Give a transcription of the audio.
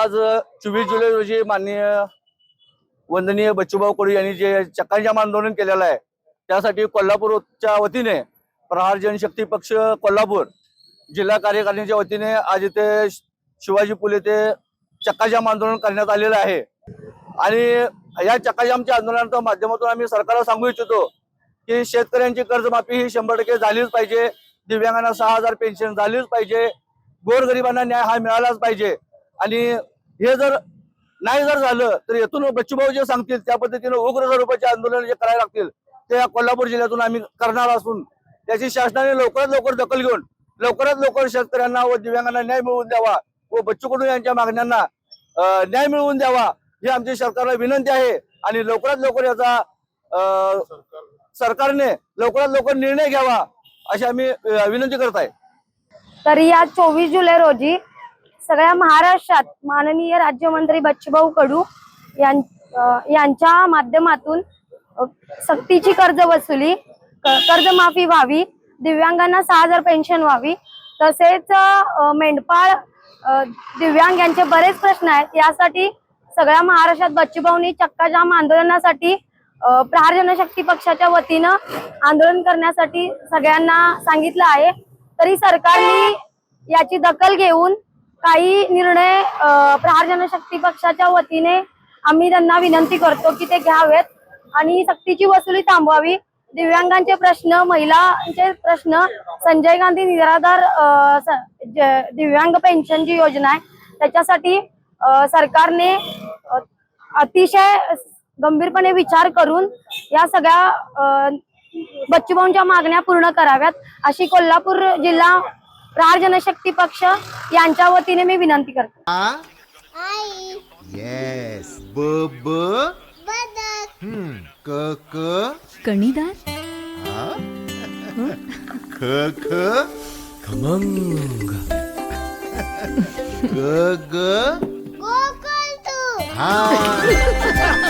आज चोवीस जुलै रोजी माननीय वंदनीय बच्चूभाऊ कडू यांनी जे चक्काजाम आंदोलन केलेलं आहे त्यासाठी कोल्हापूरच्या वतीने प्रहार जनशक्ती पक्ष कोल्हापूर जिल्हा कार्यकारिणीच्या वतीने आज इथे शिवाजी पुले ते चक्काजाम आंदोलन करण्यात आलेलं आहे. आणि या चक्काजामच्या आंदोलनाच्या माध्यमातून आम्ही सरकारला सांगू इच्छितो की शेतकऱ्यांची कर्जमाफी ही शंभर टक्के झालीच पाहिजे दिव्यांगांना सहा हजार पेन्शन झालीच पाहिजे गोरगरिबांना न्याय हा मिळालाच पाहिजे. आणि हे जर नाही जर झालं तर येथून बच्चूभाऊ जे सांगतील त्या पद्धतीने उग्र स्वरूपाचे आंदोलन जे करायला लागतील ते या कोल्हापूर जिल्ह्यातून आम्ही करणार असून त्याची शासनाने लवकरात लवकर दखल घेऊन लवकरात लवकर शेतकऱ्यांना व दिव्यांगांना न्याय मिळवून द्यावा व बच्चू कडू यांच्या मागण्यांना न्याय मिळवून द्यावा ही आमची सरकारला विनंती आहे. आणि लवकरात लवकर याचा अं, सरकारने लवकरात लवकर निर्णय घ्यावा अशी आम्ही विनंती करत आहे. तर या चोवीस जुलै रोजी सगळ्या महाराष्ट्रात माननीय राज्यमंत्री बच्चूभाऊ कडू यां- यांच्या माध्यमातून सक्तीची कर्ज वसुली क- कर्जमाफी व्हावी दिव्यांगांना सहा हजार पेन्शन व्हावी तसेच मेंढपाळ दिव्यांग यांचे बरेच प्रश्न आहेत. यासाठी सगळ्या महाराष्ट्रात बच्चूभाऊनी चक्काजाम आंदोलनासाठी प्रहार जनशक्ती पक्षाच्या वतीनं आंदोलन करण्यासाठी सगळ्यांना सांगितलं आहे. तरी सरकारने याची दखल घेऊन काही निर्णय प्रहार जनशक्ती पक्षाच्या वतीने आम्ही त्यांना विनंती करतो की ते घ्यावेत आणि सक्तीची वसुली थांबवावी. दिव्यांगांचे प्रश्न महिलांचे प्रश्न संजय गांधी निराधार दिव्यांग पेन्शन जी योजना आहे त्याच्यासाठी सरकारने अतिशय गंभीरपणे विचार करून या सगळ्या बच्चूभाऊंच्या मागण्या पूर्ण कराव्यात. अशी कोल्हापूर जिल्हा प्रहार जनशक्ती पक्ष यांच्या वतीने मी विनंती करते. आई. येस ब ब. बदक. हम्म, क क. कणीदार? हा? ख ख. खमंग. ग ग. हा.